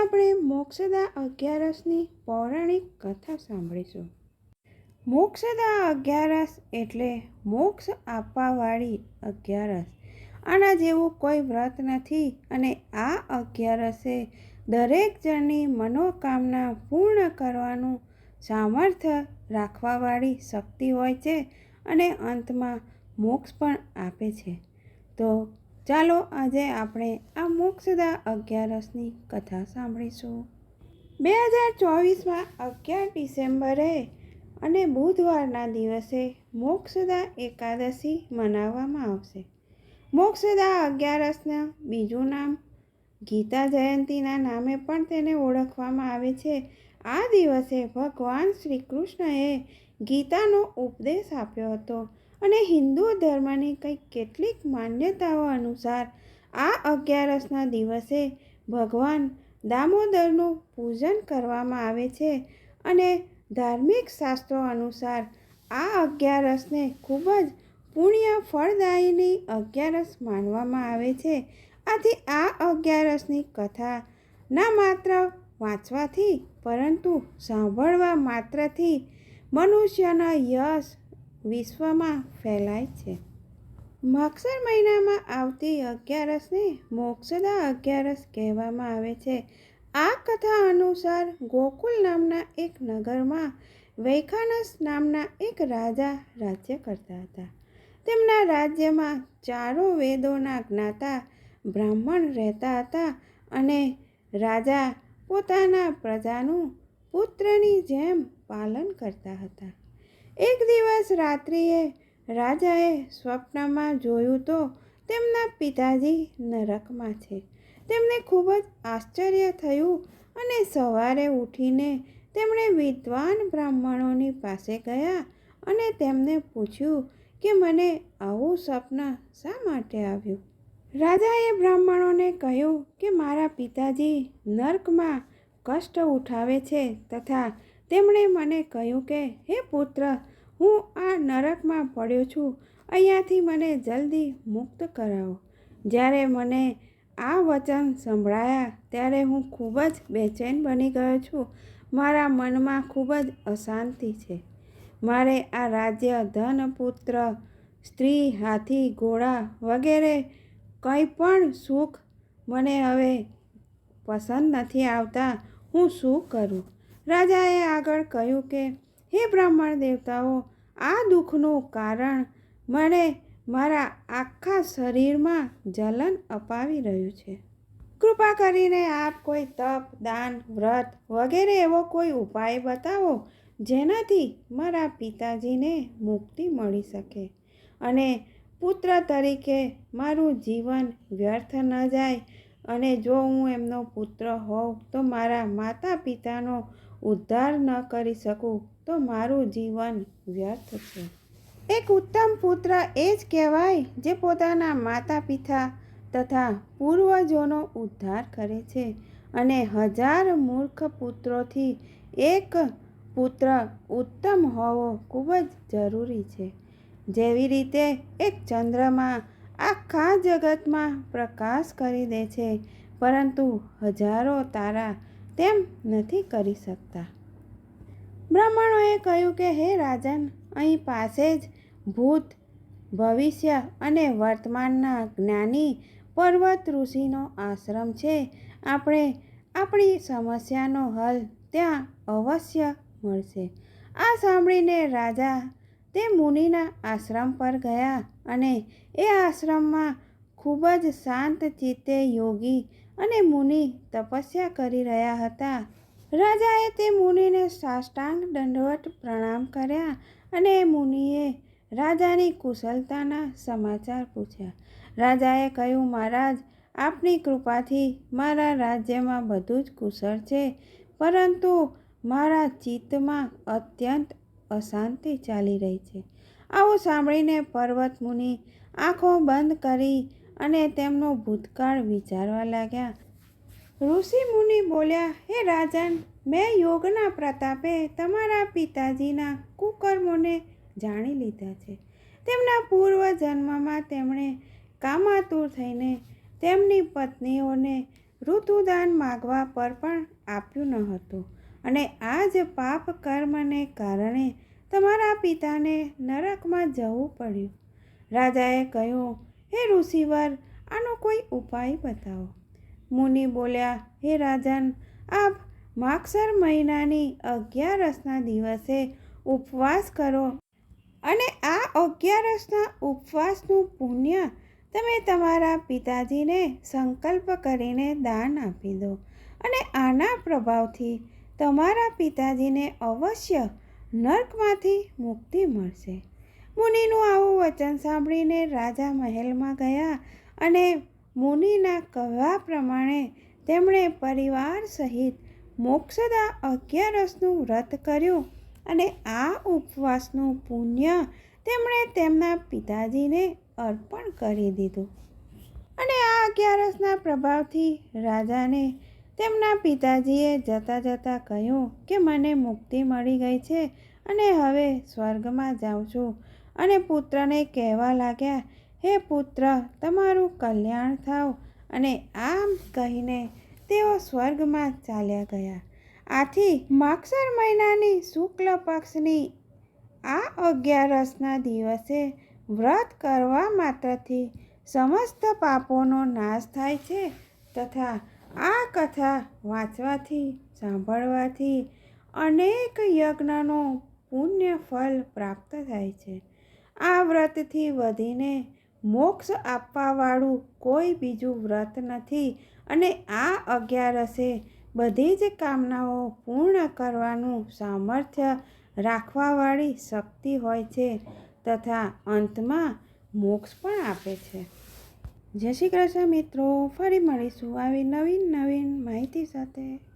આપણે મોક્ષદા અગિયારસની પૌરાણિક કથા સાંભળીશું. મોક્ષદા અગિયારસ એટલે મોક્ષ આપવાવાળી અગિયારસ. આના જેવું કોઈ વ્રત નથી અને આ અગિયારસે દરેક જણની મનોકામના પૂર્ણ કરવાનું સામર્થ્ય રાખવાવાળી શક્તિ હોય છે અને અંતમાં મોક્ષ પણ આપે છે. તો ચાલો આજે આપણે આ મોક્ષદા અગિયારસની કથા સાંભળીશું. બે હજાર ચોવીસમાં અગિયાર ડિસેમ્બરે અને બુધવારના દિવસે મોક્ષદા એકાદશી મનાવવામાં આવશે. મોક્ષદા અગિયારસના બીજું નામ ગીતા જયંતીના નામે પણ તેને ઓળખવામાં આવે છે. આ દિવસે ભગવાન શ્રી કૃષ્ણએ ગીતાનો ઉપદેશ આપ્યો હતો. અને હિન્દુ ધર્મની કંઈક કેટલીક માન્યતાઓ અનુસાર આ અગિયારસના દિવસે ભગવાન દામોદરનું પૂજન કરવામાં આવે છે અને ધાર્મિક શાસ્ત્રો અનુસાર આ અગિયારસને ખૂબ જ પુણ્ય ફળદાયીની અગિયારસ માનવામાં આવે છે. આથી આ અગિયારસની કથા ના માત્ર વાંચવાથી પરંતુ સાંભળવા માત્રથી મનુષ્યના યશ વિશ્વમાં ફેલાય છે. માગસર મહિનામાં આવતી અગિયારસને મોક્ષદા અગિયારસ કહેવામાં આવે છે. આ કથા અનુસાર ગોકુલ નામના એક નગરમાં વૈખાનસ નામના એક રાજા રાજ્ય કરતા હતા. તેમના રાજ્યમાં ચારો વેદોના જ્ઞાતા બ્રાહ્મણ રહેતા હતા અને રાજા પોતાના પ્રજાનું પુત્રની જેમ પાલન કરતા હતા. એક દિવસ રાત્રિએ રાજાએ સ્વપ્નમાં જોયું તો તેમના પિતાજી નરકમાં છે. તેમને ખૂબ જ આશ્ચર્ય થયું અને સવારે ઉઠીને તેમણે વિદ્વાન બ્રાહ્મણોની પાસે ગયા અને તેમને પૂછ્યું કે મને આવું સ્વપ્ન શા માટે આવ્યું? રાજાએ બ્રાહ્મણોને કહ્યું કે મારા પિતાજી નર્કમાં કષ્ટ ઉઠાવે છે તથા તેમણે મને કહ્યું કે, હે પુત્ર, હું આ નરકમાં પડ્યો છું. અહીંયાથી મને જલ્દી મુક્ત કરાવો. જ્યારે મને આ વચન સંભળાયા, ત્યારે હું ખૂબ જ બેચેન બની ગયો છું. મારા મનમાં ખૂબ જ અશાંતિ છે. મારે આ રાજ્ય, ધન, પુત્ર, સ્ત્રી, હાથી, ઘોડા વગેરે કંઈ પણ સુખ મને હવે પસંદ નથી આવતા. હું શું કરું? રાજાએ આગળ કહ્યું કે, હે બ્રાહ્મણ દેવતાઓ, આ દુઃખનું કારણ મને મારા આખા શરીરમાં જલન અપાવી રહ્યું છે. કૃપા કરીને આપ કોઈ તપ, દાન, વ્રત વગેરે એવો કોઈ ઉપાય બતાવો જેનાથી મારા પિતાજીને મુક્તિ મળી શકે અને પુત્ર તરીકે મારું જીવન વ્યર્થ ન જાય અને જો હું એમનો પુત્ર હોઉં તો મારા માતા પિતાનો ઉદ્ધાર ન કરી શકું તો મારું જીવન વ્યર્થ છે. એક ઉત્તમ પુત્ર એ જ કહેવાય જે પોતાના માતા પિતા તથા પૂર્વજોનો ઉદ્ધાર કરે છે અને હજાર મૂર્ખ પુત્રોથી એક પુત્ર ઉત્તમ હોવો ખૂબ જ જરૂરી છે. જેવી રીતે એક ચંદ્રમાં આખા જગતમાં પ્રકાશ કરી દે છે, પરંતુ હજારો તારા તેમ નથી કરી શકતા. બ્રાહ્મણોએ કહ્યું કે, હે રાજન, અહીં પાસે જ ભૂત, ભવિષ્ય અને વર્તમાનના જ્ઞાની પર્વત ઋષિનો આશ્રમ છે. આપણે આપણી સમસ્યાનો હલ ત્યાં અવશ્ય મળશે. આ સાંભળીને રાજા તે મુનિના આશ્રમ પર ગયા અને એ આશ્રમમાં ખૂબ જ શાંત ચિત્તે યોગી અને મુનિ તપસ્યા કરી રહ્યા હતા. રાજાએ તે મુનિને સાષ્ટાંગ દંડવટ પ્રણામ કર્યા અને મુનિએ રાજાની કુશળતાના સમાચાર પૂછ્યા. રાજાએ કહ્યું, મહારાજ, આપની કૃપાથી મારા રાજ્યમાં બધું જ કુશળ છે, પરંતુ મારા ચિત્તમાં અત્યંત અશાંતિ ચાલી રહી છે. આવું સાંભળીને પર્વત મુનિ આંખો બંધ કરી અને તેમનો ભૂતકાળ વિચારવા લાગ્યા. ઋષિ મુનિ બોલ્યા, હે રાજન, મેં યોગના પ્રતાપે તમારા પિતાજીના કુકર્મોને જાણી લીધા છે. તેમના પૂર્વ જન્મમાં તેમણે કામાતુર થઈને તેમની પત્નીઓને ઋતુદાન માગવા પર પણ આપ્યું ન હતું. અને આ જ પાપ કર્મને કારણે તમારા પિતાને નરકમાં જવું પડ્યું. રાજાએ કહ્યું હે ઋષિવર, આનો કોઈ ઉપાય બતાવો? મુનિ બોલ્યા, હે રાજન, આપ માગસર મહિનાની અગિયારસના દિવસે ઉપવાસ કરો અને આ અગિયારસના ઉપવાસનું પુણ્ય તમે તમારા પિતાજીને સંકલ્પ કરીને દાન આપી દો અને આના પ્રભાવથી તમારા પિતાજીને અવશ્ય નર્કમાંથી મુક્તિ મળશે. મુનિનું આવું વચન સાંભળીને રાજા મહેલમાં ગયા અને મુનિના કહેવા પ્રમાણે તેમણે પરિવાર સહિત મોક્ષદા અગિયારસનું વ્રત કર્યું અને આ ઉપવાસનું પુણ્ય તેમણે તેમના પિતાજીને અર્પણ કરી દીધું. અને આ અગિયારસના પ્રભાવથી રાજાને તેમના પિતાજીએ જતાં જતાં કહ્યું કે મને મુક્તિ મળી ગઈ છે અને હવે સ્વર્ગમાં જાઉં છું. અને પુત્રને કહેવા લાગ્યા, હે પુત્ર, તમારું કલ્યાણ થાવ. અને આમ કહીને તેઓ સ્વર્ગમાં ચાલ્યા ગયા. આથી માક્ષર મહિનાની શુક્લ પક્ષની આ અગિયારસના દિવસે વ્રત કરવા માત્રથી સમસ્ત પાપોનો નાશ થાય છે તથા આ કથા વાંચવાથી, સાંભળવાથી અનેક યજ્ઞનો પુણ્ય ફળ પ્રાપ્ત થાય છે. આ વ્રતથી વધીને મોક્ષ આપવાવાળું કોઈ બીજું વ્રત નથી અને આ અગિયારસે બધી જ કામનાઓ પૂર્ણ કરવાનું સામર્થ્ય રાખવાવાળી શક્તિ હોય છે તથા અંતમાં મોક્ષ પણ આપે છે. જય શ્રી કૃષ્ણ મિત્રો, ફરી મળીશું આવી નવીન નવીન માહિતી સાથે.